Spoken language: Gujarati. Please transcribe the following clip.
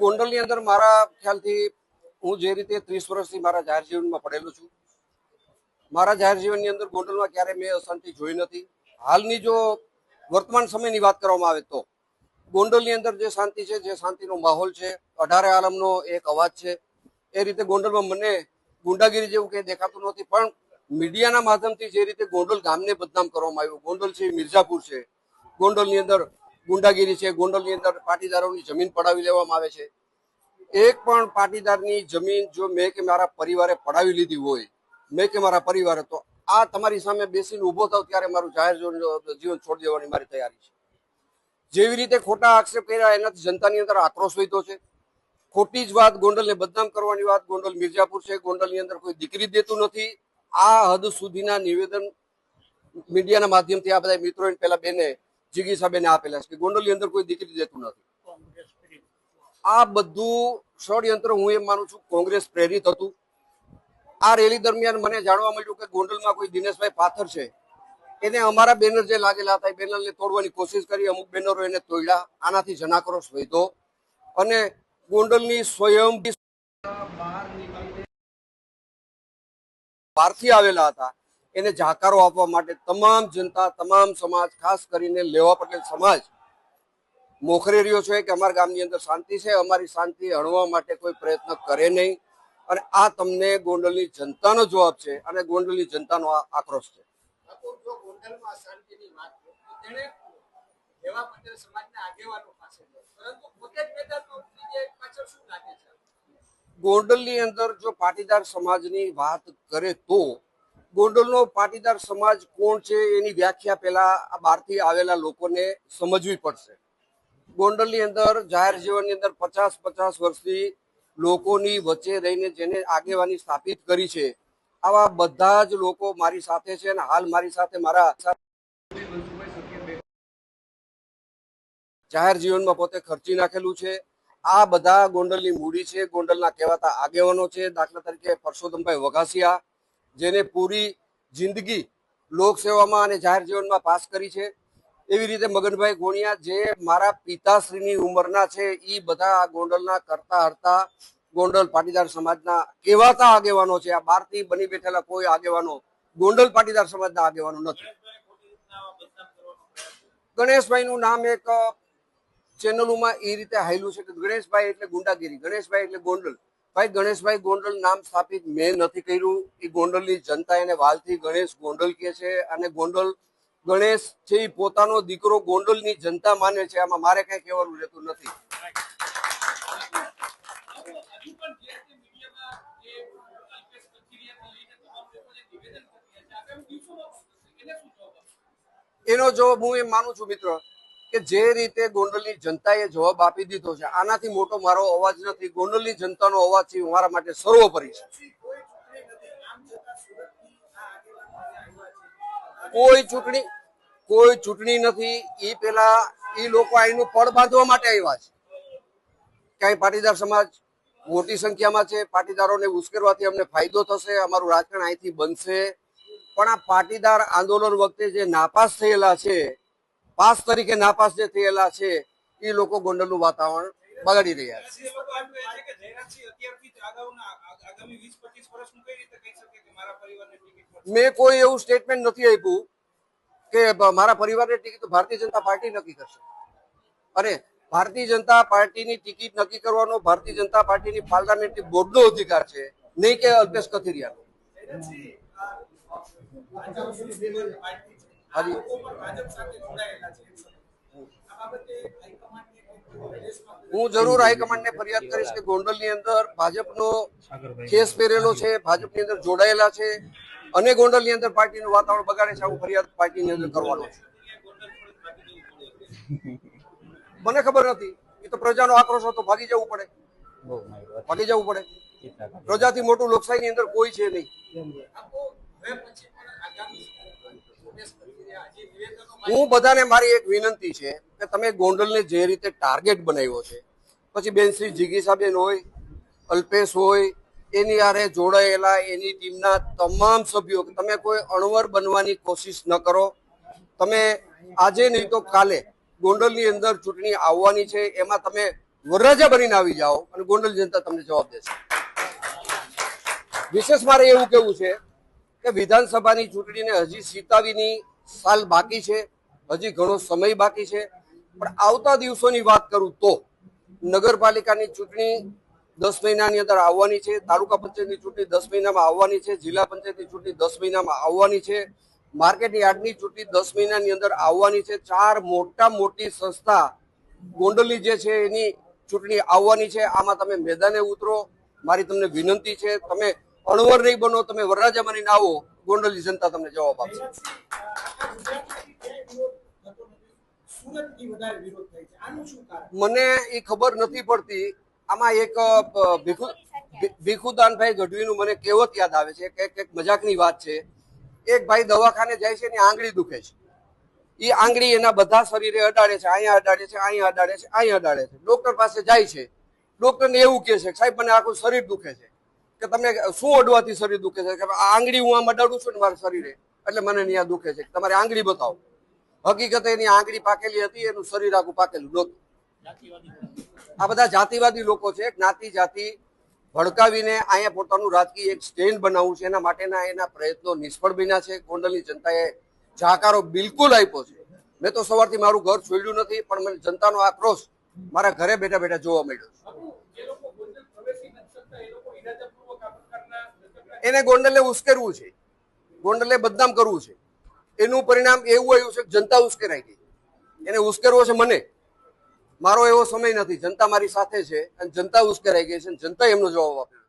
ગોંડલની અંદર મારા ખ્યાલથી હું જે રીતે ત્રીસ વર્ષથી મારા જાહેર જીવનમાં પડેલો છું, મારા જાહેર જીવનની અંદર ગોંડલમાં ક્યારે મેં અશાંતિ જોઈ નથી. હાલની જો વર્તમાન સમયની વાત કરવામાં આવે તો ગોંડલની અંદર જે શાંતિ છે, જે શાંતિનો માહોલ છે, અઢારે આલમનો એક અવાજ છે, એ રીતે ગોંડલમાં મને ગુંડાગીરી જેવું કંઈ દેખાતું નથી, પણ મીડિયાના માધ્યમથી જે રીતે ગોંડલ ગામને બદનામ કરવામાં આવ્યું ગોંડલ છે મિર્ઝાપુર છે. ગોંડલની અંદર ગુંડાગીરી છે, ગોંડલની અંદર પાટીદારોની જમીન પડાવી લેવામાં આવે છે. એક પણ પાટીદારની જમીન જો મેં કે મારા પરિવારે પડાવી લીધી હોય, મેં કે મારા પરિવારે, તો આ તમારી સામે બેસીને ઊભો થાવ ત્યારે મારું જાહેર જીવન છોડી દેવાની મારી તૈયારી છે. જેવી રીતે ખોટા આક્ષેપ કર્યા, એનાથી જનતાની અંદર આક્રોશ વધ્યો છે. ખોટી જ વાત, ગોંડલને બદનામ કરવાની વાત, ગોંડલ મિર્જાપુર છે, ગોંડલની અંદર કોઈ દીકરી દેતું નથી. આ હદ સુધીના નિવેદન મીડિયાના માધ્યમથી આ બધા મિત્રો પહેલા બેને જીગી સાહેબને આપેલા છે કે ગોંડલની અંદર કોઈ દીકરી દેતું નથી. આ બધું ષડયંત્ર હું એમ માનું છું કોંગ્રેસ પ્રેરિત હતું. આ રેલી દરમિયાન મને જાણવા મળ્યું કે ગોંડલમાં કોઈ દિનેશભાઈ પાથર છે. એને અમારા બેનર જે લાગેલા હતા એ બેનરને તોડવાની કોશિશ કરી. અમુક બેનરો એને તોડ્યા. આનાથી જનાક્રોશ વધ્યો. અને ગોંડલની સ્વયં બહારથી આવેલા હતા. એને જાકારો આપવા માટે તમામ જનતા તમામ સમાજ ખાસ કરીને લેવા પટેલ સમાજ મોખરે રહ્યો છે કે અમારા ગામની અંદર શાંતિ છે અમારી શાંતિ હણવા માટે કોઈ પ્રયત્ન કરે નહીં. અને આ તમને ગોંડલની જનતાનો જવાબ છે અને ગોંડલની જનતાનો આ આક્રોશ છે? ગોંડલની અંદર જો પાટીદાર સમાજની વાત કરે તો ગોંડલનો પાટીદાર સમાજ કોણ છે એની વ્યાખ્યા પહેલા બહારથી આવેલા લોકોને સમજવી પડશે. ગોંડલની અંદર જાહેર જીવનની અંદર પચાસ પચાસ વર્ષથી લોકોની વચ્ચે રહીને જેને આગેવાની સ્થાપિત કરી છે, આવા બધા જ લોકો મારી સાથે છે અને હાલ મારી સાથે મારા જાહેર જીવનમાં પોતે ખર્ચી નાખેલું છે. આ બધા ગોંડલની મૂડી છે, ગોંડલના કહેવાતા આગેવાનો છે. દાખલા તરીકે પરસોત્તમભાઈ વઘાસિયા જેને પૂરી જિંદગી લોકસેવામાં અને જાહેર જીવનમાં પાસ કરી છે. એવી રીતે મગનભાઈ ગોણિયા જે મારા પિતાશ્રીની ઉંમરના છે એ બધા આ ગોંડલના કરતા હરતા ગોંડલ પાટીદાર સમાજના કહેવાતા આગેવાનો છે. આ બહારથી બની બેઠેલા કોઈ આગેવાનો ગોંડલ પાટીદાર સમાજના આગેવાનો નથી. ગણેશભાઈનું નામ એક ચેનલોમાં એ રીતે હાયલું છે કે ગણેશભાઈ એટલે ગુંડાગીરી. ગણેશભાઈ એટલે ગોંડલ. ભાઈ ગણેશભાઈ ગોંડલ નામ સ્થાપિત મેં નથી કર્યું. એ ગોંડલની જનતા એને વાલથી ગણેશ ગોંડલ કે છે અને ગોંડલ ગણેશ છે એ પોતાનો દીકરો ગોંડલની જનતા માને છે. આમાં મારે કઈ કહેવાનું રહેતું નથી? એનો જવાબ હું એમ માનું છું, મિત્ર. કે જે રીતે ગોંડલની જનતાએ જવાબ આપી દીધો છે, આનાથી મોટો મારો અવાજ નથી. ગોંડલની જનતાનો અવાજ છે મારા માટે સર્વોપરી છે. કોઈ ચૂંટણી કોઈ ચૂંટણી નથી. એ પેલા એ લોકો અહીંનું પડ બાંધવા માટે આવ્યા છે. ક્યાંય પાટીદાર સમાજ મોટી સંખ્યામાં છે. પાટીદારોને ઉશ્કેરવાથી અમને ફાયદો થશે, અમારું રાજકારણ અહીંથી બનશે. પણ આ પાટીદાર આંદોલન વખતે જે નાપાસ થયેલા છે પાસ તરીકે નાપાસ જે થયેલા છે એ લોકો ગોંડલનું વાતાવરણ બગાડી રહ્યા છે? મેં કોઈ એવું સ્ટેટમેન્ટ નથી આપ્યું કે મારા પરિવારની ટિકિટ ભારતીય જનતા પાર્ટી નક્કી કરશે અરે ભારતીય જનતા પાર્ટીની ટિકિટ નક્કી કરવાનો ભારતીય જનતા પાર્ટીની પાર્લામેન્ટરી બોર્ડનો અધિકાર છે નહીં કે અલ્પેશ કથિરિયાનો હું જરૂર હાઈકમાન્ડને ફરિયાદ કરીશ કે ગોંડલની અંદર ભાજપનો કેસ પહેરેલો છે ભાજપની અંદર જોડાયેલા છે અને ગોંડલની અંદર પાર્ટીનું વાતાવરણ બગાડે છે આવું ફરિયાદ પાર્ટીની અંદર કરવાનો છે. મને ખબર નથી. એ તો પ્રજાનો આક્રોશ હતો ભાગી જવું પડે. ભાગી જવું પડે. પ્રજાથી મોટું લોકશાહીની અંદર કોઈ છે નહીં. હું બધાને મારી એક વિનંતી છે કે તમે ગોંડલને જે રીતે ટાર્ગેટ બનાવ્યો છે, પછી બેન શ્રી જિગીસાબેન હોય અલ્પેશ હોય, એની આરે જોડાયેલા, એની ટીમના તમામ સભ્યો તમે કોઈ અણવર બનવાની કોશિશ ન કરો. તમે આજે નહીં તો કાલે ગોંડલની અંદર ચૂંટણી આવવાની છે, એમાં તમે વરરાજા બનીને આવી જાઓ અને ગોંડલ જનતા તમને જવાબ દેશે. વિશેષ મારે એવું કેવું છે કે વિધાનસભાની ચૂંટણીને હજી સીતાવીની સાલ બાકી છે, હજી ઘણો સમય બાકી છે. પણ આવતા દિવસોની વાત કરું તો નગરપાલિકાની ચૂંટણી દસ મહિનાની અંદર આવવાની છે, તાલુકા પંચાયતની ચૂંટણી દસ મહિનામાં આવવાની છે, જિલ્લા પંચાયતની ચૂંટણી દસ મહિનામાં આવવાની છે માર્કેટ યાર્ડની ચૂંટણી દસ મહિનાની અંદર આવવાની છે. ચાર મોટા મોટી સંસ્થા ગોંડલની જે છે એની ચૂંટણી આવવાની છે. આમાં તમે મેદાને ઉતરો. મારી તમને વિનંતી છે, તમે અણવર નહીં બનો, તમે વરરાજા નહીં આવો, ગોંડલની જનતા તમને જવાબ આપશે. મને એ ખબર નથી પડતી. આમાં એક ભીખુદાનભાઈ ગઢવીનું મને કહેવત યાદ આવે છે કે એક મજાકની વાત છે. એક ભાઈ દવાખાને જાય છે એની આંગળી દુખે છે. એ આંગળી એના બધા શરીરે અડાડે છે, અહીંયા અડાડે છે, અહીંયા અડાડે છે, અહીંયા અડાડે છે. ડોક્ટર પાસે જાય છે. ડોક્ટરને એવું કહે છે, સાહેબ, મને આખું શરીર દુખે છે. કે તમને શું અડવાથી શરીર દુખે છે? કે આંગળી હું આમ અડાડું છું ને મારા શરીરે. એટલે મને અહીંયા દુખે છે તમારે આંગળી બતાવો. હકીકતે એની આંગળી પાકેલી હતી, એનું શરીર આખું પાકેલું નહોતું. આ બધા જાતિવાદી લોકો છે, જ્ઞાતિ જાતિ ભડકાવીને અહીંયા પોતાનું રાજકીય એક સ્ટેન્ડ બનાવવું છે, એના માટેના એના પ્રયત્નો નિષ્ફળ બન્યા છે. ગોંડલની જનતાએ જાકારો બિલકુલ આપ્યો છે. મેં તો સવારથી મારું ઘર છોડ્યું નથી, પણ મને જનતાનો આક્રોશ મારા ઘરે બેઠા બેઠા જોવા મળ્યો છે. એને ગોંડલે ઉશ્કેરવું છે. ગોંડલે બદનામ કરવું છે. એનું પરિણામ એવું આવ્યું છે કે જનતા ઉશ્કેરાઈ ગઈ. એને ઉશ્કેરવો છે મને. મારો એવો સમય નથી. જનતા મારી સાથે છે અને જનતા ઉશ્કેરાઈ ગઈ છે અને જનતા એમનો જવાબ આપ્યો